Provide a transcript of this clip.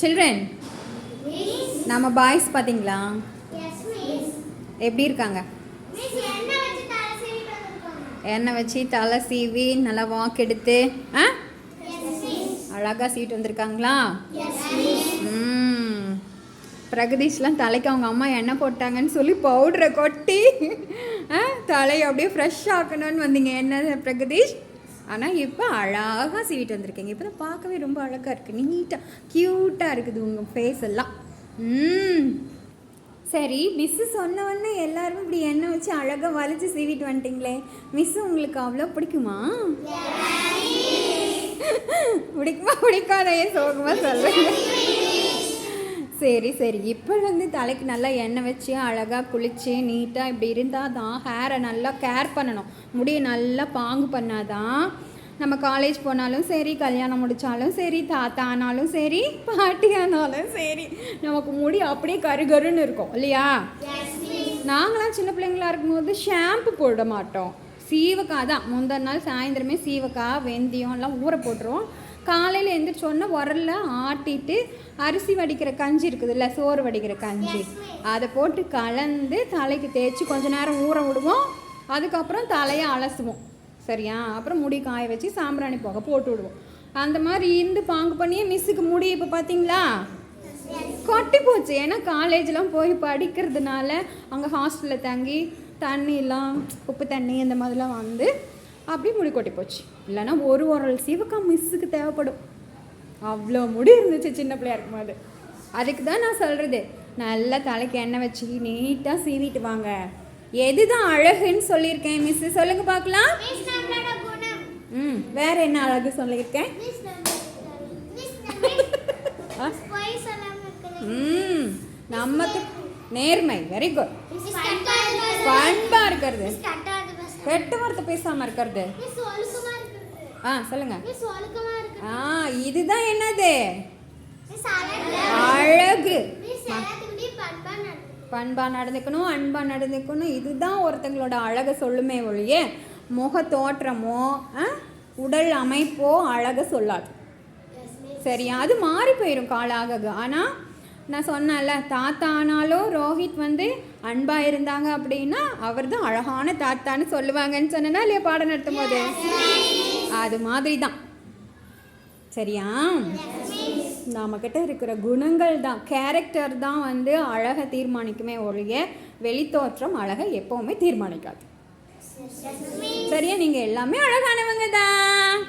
Children நம்ம boys பார்த்தீங்களா? எப்படி இருக்காங்க? எண்ணெய் வச்சு தலை சீவி நல்லா வாக் எடுத்து ஆ? அழகாக சீட் வந்திருக்காங்களா? ம். பிரகதீஷ்லாம் தலைக்கு அவங்க அம்மா எண்ணெய் போட்டாங்கன்னு சொல்லி பவுடரை கொட்டி தலையை அப்படியே ஃப்ரெஷ் ஆக்கணும்னு வந்தீங்க. என்ன பிரகதீஷ்? ஆனால் இப்போ அழகாக சீவிட்டு வந்திருக்கீங்க. இப்போ தான் பார்க்கவே ரொம்ப அழகாக இருக்குது நீட்டாக க்யூட்டாக இருக்குது உங்கள் ஃபேஸ் எல்லாம். ம். சரி மிஸ்ஸு சொன்ன உடனே எல்லாருமே இப்படி எண்ணெய் வச்சு அழகாக வலிச்சு சீவிட்டு வந்துட்டீங்களே. மிஸ்ஸு உங்களுக்கு அவ்வளோ பிடிக்குமா? பிடிக்குமா பிடிக்காத? ஏன் சோகமாக சொல்கிறீங்க சரி சரி. இப்போ வந்து தலைக்கு நல்லா எண்ணெய் வச்சு அழகாக குளித்து நீட்டாக இப்படி இருந்தால் தான் ஹேரை நல்லா கேர் பண்ணணும். முடியை நல்லா பாங்கு பண்ணாதான் நம்ம காலேஜ் போனாலும் சரி கல்யாணம் முடித்தாலும் சரி தாத்தா ஆனாலும் சரி பாட்டி ஆனாலும் சரி நமக்கு முடி அப்படியே கருகருன்னு இருக்கும். இல்லையா? நாங்களாம் சின்ன பிள்ளைங்களா இருக்கும்போது ஷாம்பு போட மாட்டோம். சீவக்காய் தான். முந்தின நாள் சாயந்தரமே சீவக்காய் வெந்தயம் எல்லாம் ஊற போட்டுருவோம். காலையில் எழுந்திரிச்சோன்னா உரல்ல ஆட்டிட்டு அரிசி வடிக்கிற கஞ்சி இருக்குதுல்ல சோறு வடிக்கிற கஞ்சி. அதை போட்டு கலந்து தலைக்கு தேய்ச்சி கொஞ்ச நேரம் ஊற விடுவோம். அதுக்கப்புறம் தலையை அலசுவோம். சரியா? அப்புறம் முடி காய வச்சு சாம்பிராணி புகை போட்டு விடுவோம். அந்த மாதிரி இருந்து பாங்கு பண்ணியே மிஸ்ஸுக்கு முடி இப்போ பார்த்தீங்களா கொட்டி போச்சு. ஏன்னா காலேஜ்லாம் போய் படிக்கிறதுனால அங்கே ஹாஸ்டலில் தங்கி தண்ணிலாம் உப்பு தண்ணி இந்த மாதிரிலாம் வந்து அப்படியே முடி கொட்டி போச்சு. இல்லைன்னா ஒரு உரல் சிவக்கா மிஸ்ஸுக்கு தேவைப்படும். அவ்வளோ முடி இருந்துச்சு சின்ன பிள்ளையா இருக்கும்போது. அதுக்கு தான் நான் சொல்கிறது நல்லா தலைக்கு எண்ணெய் வச்சு நீட்டாக சீவிட்டு வாங்க. எதுதான் அழகுன்னு சொல்லியிருக்கேன் மிஸ்ஸு சொல்லுங்க பார்க்கலாம். ம் வேற என்ன அழகு சொல்லியிருக்கேன்? ம் நமக்கு நேர்மை. வெரி குட் பண்பா இருக்கிறது. கெட்ட வார்த்தை பேசாம இருக்கிறது. ஆ சொல்லுங்க. ஆ இதுதான் என்னது? அழகு. பண்பா நடந்துக்கணும். அன்பா நடந்துக்கணும் இதுதான் ஒருத்தங்களோட அழகை சொல்லுமே ஒழிய முக தோற்றமோ உடல் அமைப்போ அழகை சொல்லாது. சரியா அது மாறி போயிடும் காலாக ஆனால் நான் சொன்னேன்ல தாத்தா ஆனாலும் ரோஹித் வந்து அன்பாக இருந்தாங்க அப்படின்னா அவர் தான் அழகான தாத்தான்னு சொல்லுவாங்கன்னு சொன்னேன்னா இல்லையா பாடம் நடத்தும் போது? அது மாதிரி தான் சரியா? நம்மக்கிட்ட இருக்கிற குணங்கள் தான் கேரக்டர் தான் வந்து அழகை தீர்மானிக்குமே ஒழிய வெளித்தோற்றம் அழகை எப்போவுமே தீர்மானிக்காது. சரியா? நீங்கள் எல்லாமே அழகானவங்க தான்.